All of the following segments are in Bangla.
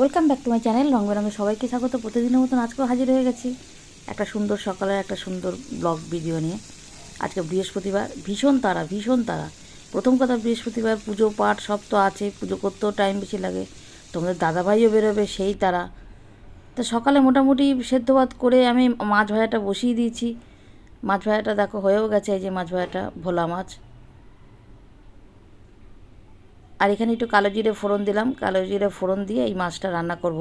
Welcome back to my channel রং বেরঙের সবাইকে স্বাগত। প্রতিদিনের মতন আজকেও হাজির হয়ে গেছি একটা সুন্দর সকালে একটা সুন্দর ব্লগ ভিডিও নিয়ে। আজকে বৃহস্পতিবার, ভীষণ তারা ভীষণ তারা। প্রথম কথা বৃহস্পতিবার, পুজো পাঠ সব তো আছে, পুজো করতেও টাইম বেশি লাগে। তোমাদের দাদাভাইও বেরোবে, সেই তারা। তো সকালে মোটামুটি সেদ্ধ ভাত করে আমি মাছ ভাজাটা বসিয়ে দিয়েছি। মাছ ভাজাটা দেখো হয়েও গেছে, এই যে মাছ ভাজাটা, ভোলা মাছ। আর এখানে একটু কালো জিরে ফোড়ন দিলাম। কালো জিরে ফোড়ন দিয়ে এই মাছটা রান্না করব।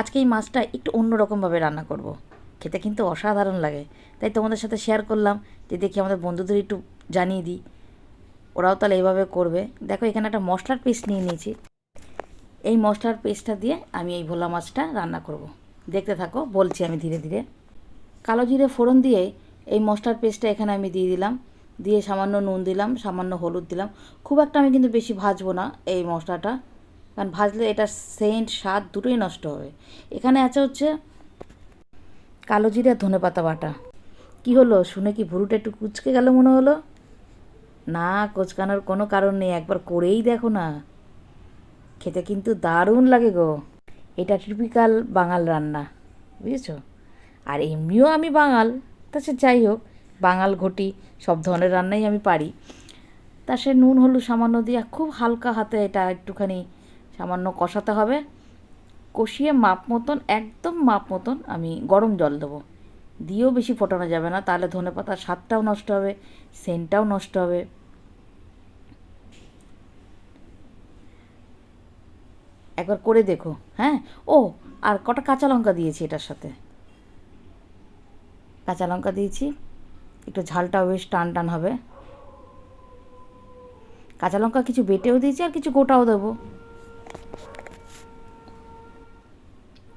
আজকে এই মাছটা একটু অন্যরকমভাবে রান্না করব। খেতে কিন্তু অসাধারণ লাগে। তাই তোমাদের সাথে শেয়ার করলাম যে দেখি আমাদের বন্ধুদের একটু জানিয়ে দিই। ওরাও তাহলে এইভাবে করবে। দেখো এখানে একটা মশলার পেস্ট নিয়ে নিয়েছি। এই মশলার পেস্টটা দিয়ে আমি এই ভোলা মাছটা রান্না করব। দেখতে থাকো, বলছি আমি ধীরে ধীরে। কালো জিরে ফোড়ন দিয়ে এই মশলার পেস্টটা এখানে আমি দিয়ে দিলাম। দিয়ে সামান্য নুন দিলাম, সামান্য হলুদ দিলাম। খুব একটা আমি কিন্তু বেশি ভাজবো না এই মশলাটা, কারণ ভাজলে এটা সেন্ট, স্বাদ দুটোই নষ্ট হবে। এখানে আছে হচ্ছে কালো জিরে ধনে পাতা বাটা। কি হলো? শুনে কি ভুরুটা একটু কুচকে গেল মনে হলো? না, কোচকানোর কোনো কারণ নেই, একবার করেই দেখো না। খেতে কিন্তু দারুণ লাগে গো। এটা টিপিক্যাল বাঙাল রান্না, বুঝেছ? আর এমনিও আমি বাঙাল, তা সে যাই হোক। বাঙাল ঘটি, সব ধরনের রান্নাই আমি পারি। তা সে নুন, হলুদ, সামান্য দিয়ে খুব হালকা হাতে এটা একটুখানি সামান্য কষাতে হবে। কষিয়ে মাপ মতন, একদম মাপ মতন আমি গরম জল দেবো। দিয়েও বেশি ফোটানো যাবে না, তাহলে ধনে পাতার স্বাদটাও নষ্ট হবে, সেন্টটাও নষ্ট হবে। একবার করে দেখো হ্যাঁ? ও, আর কটা কাঁচা লঙ্কা দিয়েছি এটার সাথে। কাঁচা লঙ্কা দিয়েছি। একটু ঝালটাও বেশ টান টান হবে। কাঁচা লঙ্কা কিছু বেটেও দিয়েছি আর কিছু গোটাও দেবো।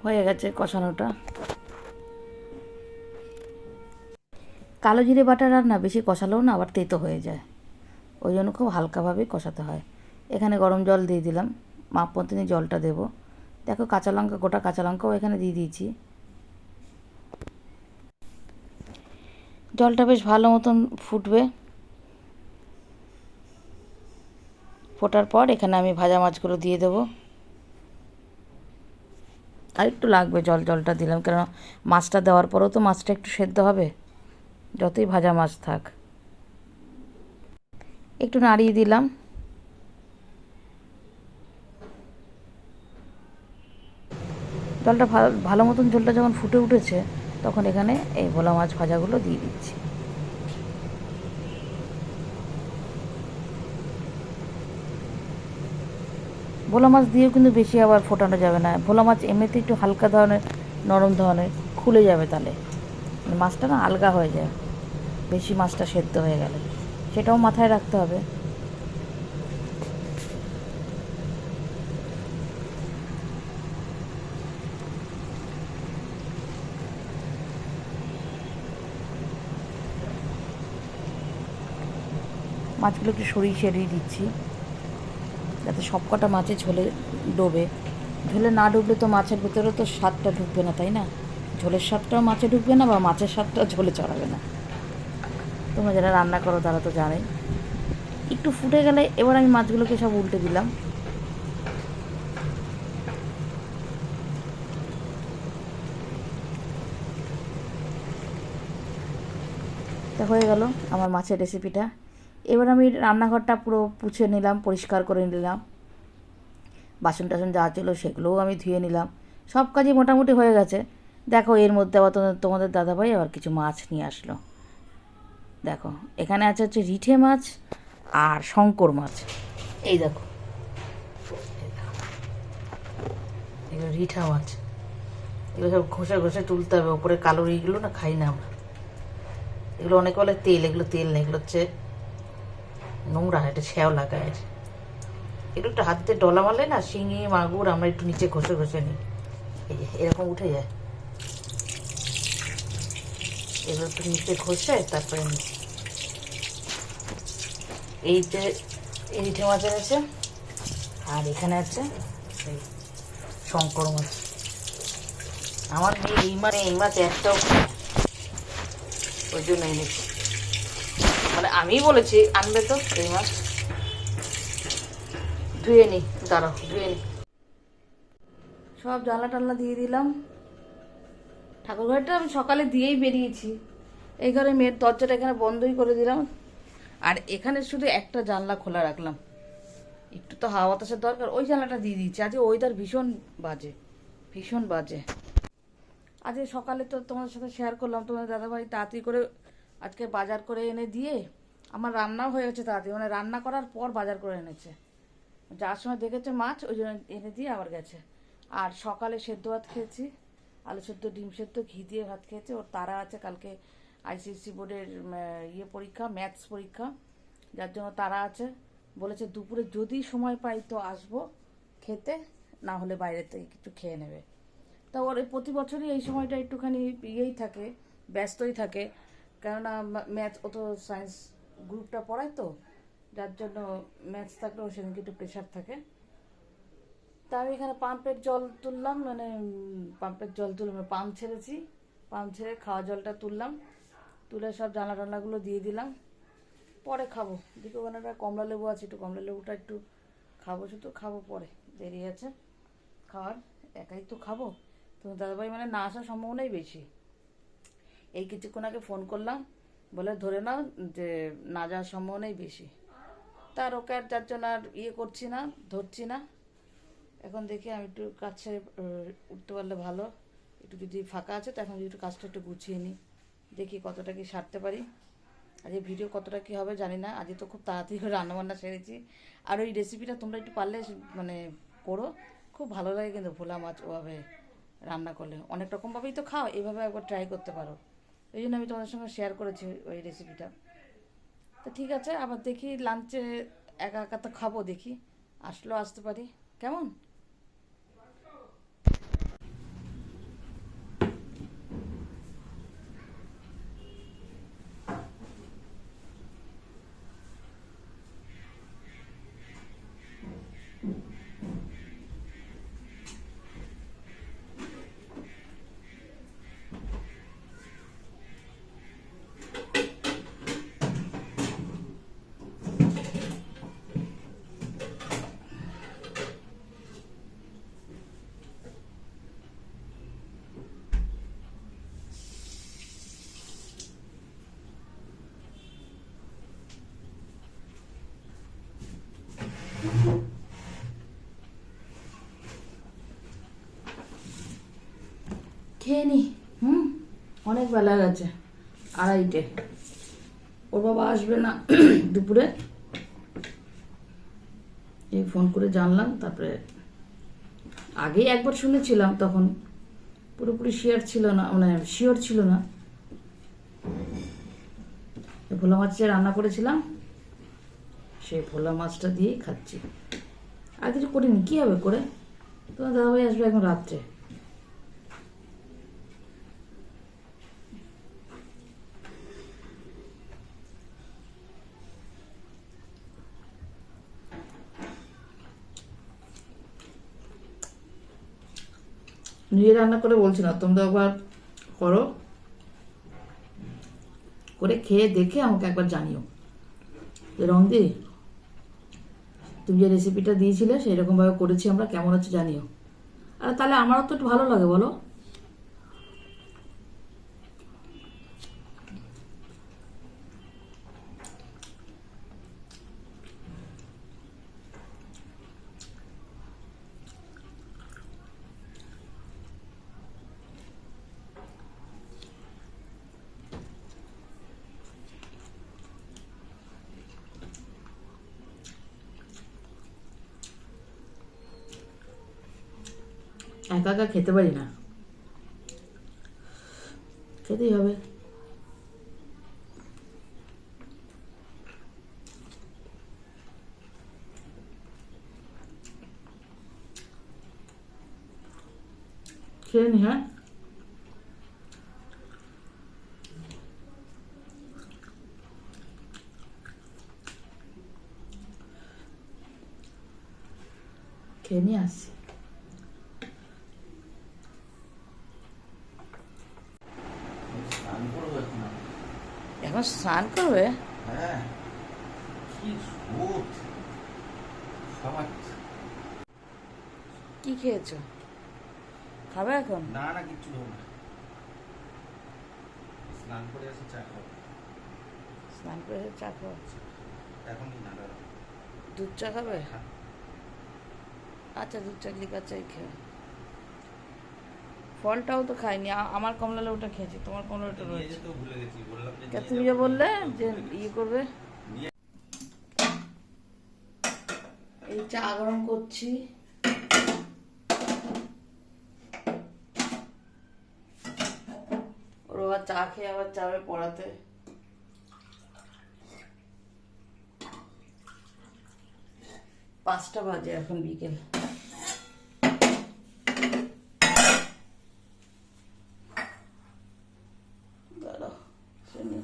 হয়ে গেছে কষানোটা। কালো জিরে বাটা রান্না বেশি কষালেও না আবার তেতো হয়ে যায়। ওই জন্য খুব হালকাভাবে কষাতে হয়। এখানে গরম জল দিয়ে দিলাম। মাপ মতনই জলটা দেবো। দেখো কাঁচা লঙ্কা, গোটা কাঁচা লঙ্কাও এখানে দিয়ে দিয়েছি। জলটা বেশ ভালো মতন ফুটবে। ফোটার পর এখানে আমি ভাজা মাছগুলো দিয়ে দেবো। আর একটু লাগবে জল, জলটা দিলাম কেন মাছটা দেওয়ার পরেও তো মাছটা একটু সেদ্ধ হবে। যতই ভাজা মাছ থাক। একটু নাড়িয়ে দিলাম। জলটা ভালো ভালো মতন জলটা যখন ফুটে উঠেছে তখন এখানে এই ভোলা মাছ ভাজাগুলো দিয়ে দিচ্ছি। ভোলা মাছ দিয়েও কিন্তু বেশি আবার ফোটানো যাবে না। ভোলা মাছ এমনিতে একটু হালকা ধরনের, নরম ধরনের, খুলে যাবে তাহলে মানে মাছটা না আলগা হয়ে যায়। বেশি মাছটা সেদ্ধ হয়ে গেলে। সেটাও মাথায় রাখতে হবে। মাছগুলো একটু সরিয়ে সরিয়ে দিচ্ছি। যাতে সব কটা মাছে ঝোলে ডোবে। ঝোলে না ডুবলে তো মাছের ভেতরে তো স্বাদটা ঢুকবে না, তাই না? ঝোলের স্বাদটাও মাছে ঢুকবে না বা মাছের স্বাদটাও ঝোলে চড়াবে না। তোমরা যারা রান্না করো, তারা তো জানে একটু ফুটে গেলে এবার আমি মাছগুলোকে সব উল্টে দিলাম। তা হয়ে গেল আমার মাছের রেসিপিটা এবার আমি রান্নাঘরটা পুরো পুছে নিলাম, পরিষ্কার করে নিলাম। বাসন টাসন যা ছিল সেগুলোও আমি ধুয়ে নিলাম। সব কাজই মোটামুটি হয়ে গেছে। দেখো, এর মধ্যে আবার তোমাদের দাদাভাই আবার কিছু মাছ নিয়ে আসলো। দেখো, এখানে আছে হচ্ছে রিঠে মাছ আর শঙ্কর মাছ। এই দেখো। এগুলো রিঠা মাছ। এগুলো সব ঘষে ঘষে তুলতে হবে। ওপরে কালো এইগুলো না খাই না আমরা। এগুলো অনেক বলে তেল, এগুলো তেল নেই এগুলো হচ্ছে নোংরা এটা শ্যাওলা গায়ের এগুলো একটু একটু হাতে ডলা মারলে না শিঙি, মাগুর আমরা একটু নিচে ঘষে ঘষে নিই। এই যে, এরকম উঠে যায়। এগুলো একটু নিচে ঘষে তারপরে এই যে, এই রিঠে মাছের আছে আর এখানে আছে শঙ্কর মাছ। আমার মেয়ে এই মাছ এই মাছ একটাও ওই জন্য এনেছি। মানে আমি বলেছি, আনবে তো, এই মাছ ধুয়ে নি, দাঁড়াও, ধুয়ে নি। সব জানলা টানলা দিয়ে দিলাম। ঠাকুর ঘরটা আমি সকালে দিয়েই বেরিয়েছি। এই ঘরে মেয়ের দরজাটা এখানে বন্ধই করে দিলাম। আর এখানে শুধু একটা জানলা খোলা রাখলাম। একটু তো হাওয়া বাতাসের দরকার, ওই জানলাটা দিয়ে দিয়েছি। আজকে ওয়েদার ভীষণ বাজে ভীষণ বাজে। আজকে সকালে তো তোমাদের সাথে শেয়ার করলাম, তোমাদের দাদাভাই তাড়াতাড়ি করে আজকে বাজার করে এনে দিয়ে আমার রান্নাও হয়ে গেছে তাড়াতাড়ি। মানে রান্না করার পর বাজার করে এনেছে। যার সময় দেখেছে মাছ, ওই জন্য এনে দিয়ে আবার গেছে। আর সকালে সেদ্ধ ভাত খেয়েছি, আলু সেদ্ধ, ডিম সেদ্ধ, ঘি দিয়ে ভাত খেয়েছে। ওর তারা আছে কালকে আইসিএসসি বোর্ডের ইয়ে পরীক্ষা, ম্যাথস পরীক্ষা। যার জন্য তারা আছে। বলেছে দুপুরে যদি সময় পাই তো আসব খেতে, না হলে বাইরে থেকে কিছু খেয়ে নেবে। তা ওর প্রতি বছরই এই সময়টা একটুখানি ইয়েই থাকে, ব্যস্তই থাকে। কেননা ম্যাথ ও তো সায়েন্স গ্রুপটা পড়ায় তো, যার জন্য ম্যাথস থাকলেও সেদিনকে একটু প্রেশার থাকে। তা আমি এখানে পাম্পের জল তুললাম মানে পাম্পের জল তুললাম পাম্প ছেড়েছি। পাম্প ছেড়ে খাওয়া জলটা তুললাম, তুলে সব জানলা টানলাগুলো দিয়ে দিলাম। পরে খাব। দিকে ওখানে একটা কমলা লেবু আছে, একটু কমলা লেবুটা একটু খাব, শুধু খাব পরে, দেরি আছে। খাওয়ার, একাই তো খাব। তো দাদাভাই মানে না আসার সম্ভাবনাই বেশি। এই কিছুক্ষণ আগে ফোন করলাম বলে, ধরে নাও যে না যাওয়ার সম্ভাবনাই বেশি। তার ওকে আর যার জন্য আর ইয়ে করছি না, ধরছি না। এখন দেখি আমি একটু কাছে উঠতে পারলে ভালো। একটু যদি ফাঁকা আছে, তো এখন একটু কাজটা একটু গুছিয়ে নিই। দেখি কতটা কি সারতে পারি। আজকে ভিডিও কতটা কি হবে জানি না। আজকে তো খুব তাড়াতাড়ি রান্নাবান্না সেরেছি আর ওই রেসিপিটা তোমরা একটু পারলে মানে করো। খুব ভালো লাগে কিন্তু ভোলা মাছ ওভাবে রান্না করলে। অনেক রকমভাবেই তো খাও এইভাবে একবার ট্রাই করতে পারো। এই জন্য আমি তোমাদের সঙ্গে শেয়ার করেছি ওই রেসিপিটা তো ঠিক আছে, আবার দেখি লাঞ্চে একা একা তো খাব দেখি। আসলেও আসতে পারি। কেমন? খেয়ে নি, হুম? অনেক বেলা গেছে, আড়াইটে। ওর বাবা আসবে না দুপুরে। এই ফোন করে জানলাম, তারপরে আগেই একবার শুনেছিলাম তখন। পুরোপুরি শিওর ছিল না মানে শিওর ছিল না। ভোলা মাছ রান্না করেছিলাম সেই ভোলা মাছটা দিয়েই খাচ্ছি। আর কিছু করিনি, কী হবে করে? তোমার দাদাভাই আসবে এখন রাত্রে। নিজে রান্না করে বলছি না, তোমরা একবার করো। করে খেয়ে দেখে আমাকে একবার জানিও। রন্দি তুমি যে রেসিপিটা দিয়েছিলে সেই রকমভাবে করেছি আমরা, কেমন হচ্ছে জানিও। আর তাহলে আমারও তো একটু ভালো লাগে, বলো। একা একা খেতে পারি না। খেতেই হবে। খেয়ে নি হ্যাঁ? খেয়ে নিয়ে আসছি স্নান করব এখন আমি। এখন স্নান করবে? হ্যাঁ। কি খেয়েছো? খাবে এখন? না না কিচ্ছু খাব না। স্নান করে এসে চা খাব। স্নান করে এসে চা খাব এখন না দুধ চা খাবে? হ্যাঁ। আচ্ছা দুধ চা লিকার চাই খেয়ে। ফলটাও তো খাইনি আমার কমলা লেবুটা খেয়েছি তোমার কমলা লেবুটা রয়েছে। যেতেও ভুলে গেছি বললাম যে কে তুমি যে বললে যে ইয়ে করবে? এই চা গরম করছি। ওর আবার চা খেয়ে আবার যাবে পড়াতে। পাঁচটা বাজে এখন বিকেল দাঁড়াও শুনি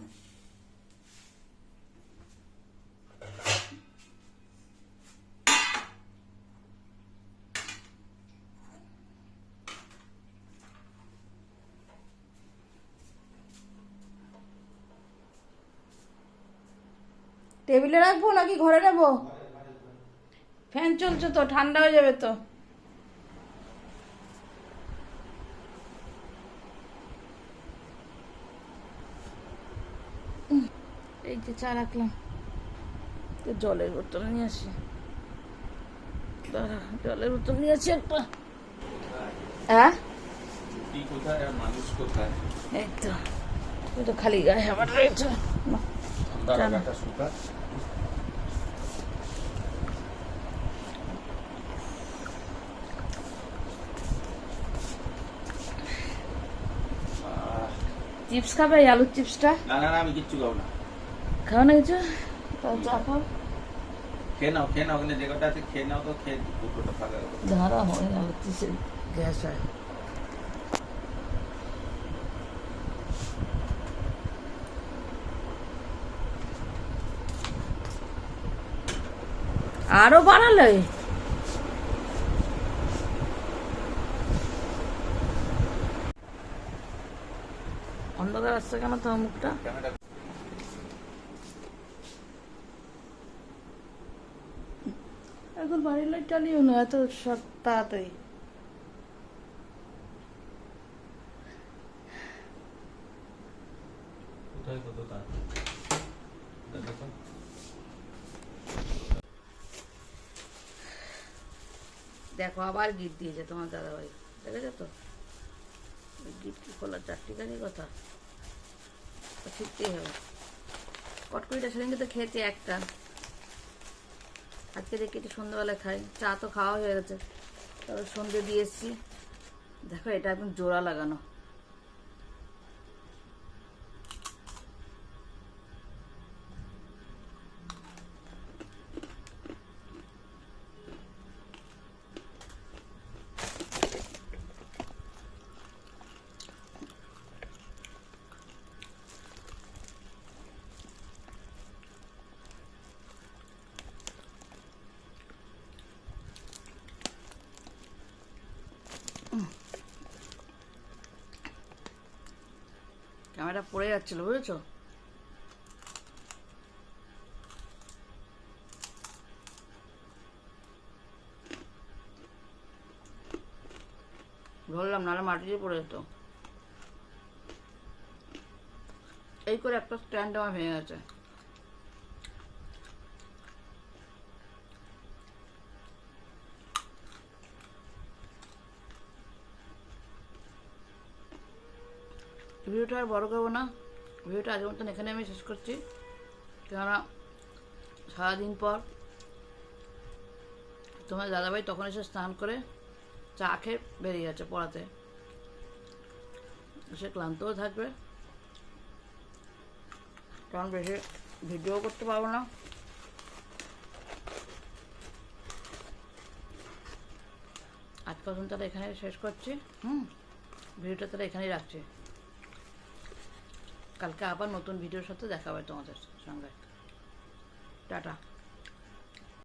টেবিলে রাখব নাকি ঘরে নেব? ফ্যান চলছে তো ঠান্ডা হয়ে যাবে তো। এই যে চা রাখলাম। তো জলের বোতল নিয়ে আসি। দাঁড়া, জলের বোতল নিয়ে আসি একটা। হ্যাঁ কি কোথায় আর মানুষ কোথায়? এই তো তো খালি গায়ে আবার রয়েছে না, দাঁড়া জানো। গাটা শুকা আহ, চিপস খাবে এই আলুর চিপসটা? না না না আমি কিচ্ছু খাব না। খাও না কিছু? তাও চা খাও। খেয়ে নাও খেয়ে নাও ওখানে যে কটা আছে খেয়ে নাও তো খেয়ে দুটোটা ফাঁকা। ধারা হয় আলুর চিপসের গ্যাস হয়। আরও বাড়ালে? অন্ধকার আসছে কেন তোমার মুখটা? এখন বাড়ির লাইট জ্বালিও না এত সব তাড়াতাড়ি। দেখো আবার গিট দিয়েছে তোমার দাদাভাই। দেখেছ তো? গিট কি খোলার চারটিখানি কথা? শিখতেই হবে। কটকুড়িটা সেদিনকে তো খেয়েছি একটা। আজকে দেখি একটু সন্ধ্যাবেলায় খাই। চা তো খাওয়া হয়ে গেছে। তবে সন্ধে দিয়ে এসছি। দেখো, এটা একদম জোড়া লাগানো। ক্যামেরা পড়ে যাচ্ছিল, বুঝেছ? ধরলাম, নাহলে মাটিতে পড়ে যেত। এই করে একটা স্ট্যান্ড আমার ভেঙে গেছে। ভিডিওটা আর বড় করব না। ভিডিওটা আজের মতন এখানে আমি শেষ করছি। কেননা সারাদিন পর তোমার দাদাভাই তখন এসে স্নান করে চা খেয়ে বেরিয়ে গেছে পড়াতে। সে ক্লান্তও থাকবে। কারণ বেশি ভিডিও করতে পারব না। আজ পর্যন্ত তাহলে এখানে শেষ করছি। হুম? ভিডিওটা তাহলে এখানেই রাখছি। কালকে আবার নতুন ভিডিওর সাথে দেখা হবে তোমাদের সঙ্গে। টাটা।